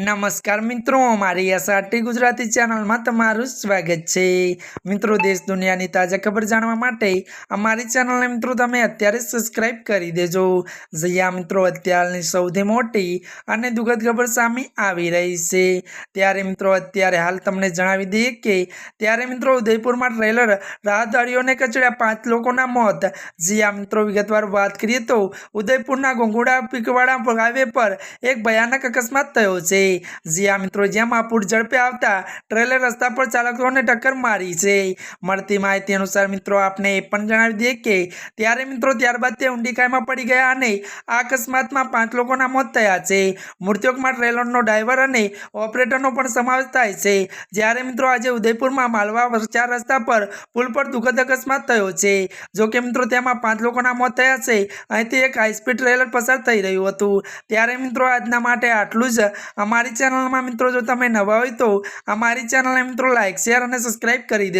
નમસ્કાર મિત્રો અમારી એસઆરટી ગુજરાતી ચેનલમાં તમારું સ્વાગત છે. મિત્રો, દેશ દુનિયાની તાજા ખબર જાણવા માટે અમારી ચેનલને મિત્રો તમે અત્યારે સબસ્ક્રાઇબ કરી દેજો. જયા મિત્રો, અત્યારની સૌથી મોટી અને દુઃખદ ખબર સામે આવી રહી છે. ત્યારે મિત્રો, અત્યારે હાલ તમને જણાવી દઈએ કે ત્યારે મિત્રો, ઉદયપુરમાં ટ્રેલર રાહદારીઓને કચડ્યા પાંચ લોકોના મોત. જ્યાં મિત્રો, વિગતવાર વાત કરીએ તો ઉદયપુરના ગોંગુડા પીકવાડા હાઈવે પર એક ભયાનક અકસ્માત થયો છે. જ્યાં મિત્રો, જેમાં પૂર ઝડપે આવતા ટ્રેલર રસ્તા પર ચાલકોને ટક્કર મારી છે. મળતી માહિતી અનુસાર મિત્રો, આપને એ પણ જણાવી દઈએ કે ત્યારે મિત્રો, ત્યારબાદ તે ઊંડી ખાઈમાં પડી ગયા અને આ અકસ્માતમાં પાંચ લોકોના મોત થયા છે. મૃત્યુકમાં ટ્રેલરનો ડ્રાઈવર અને ઓપરેટરનો પણ સમાવેશ થાય છે. જ્યારે મિત્રો, આજે ઉદયપુરમાં માલવા ચાર રસ્તા પર પુલ પર દુઃખદ અકસ્માત થયો છે. જોકે મિત્રો, તેમાં પાંચ લોકોના મોત થયા છે. અહીંથી એક હાઈસ્પીડ ટ્રેલર પસાર થઈ રહ્યું હતું. ત્યારે મિત્રો, આજના માટે આટલું જ. અમારી ચેનલમાં મિત્રો જો તમે નવા હોય તો અમારી ચેનલને મિત્રો લાઇક શેર અને સબસ્ક્રાઈબ કરી દે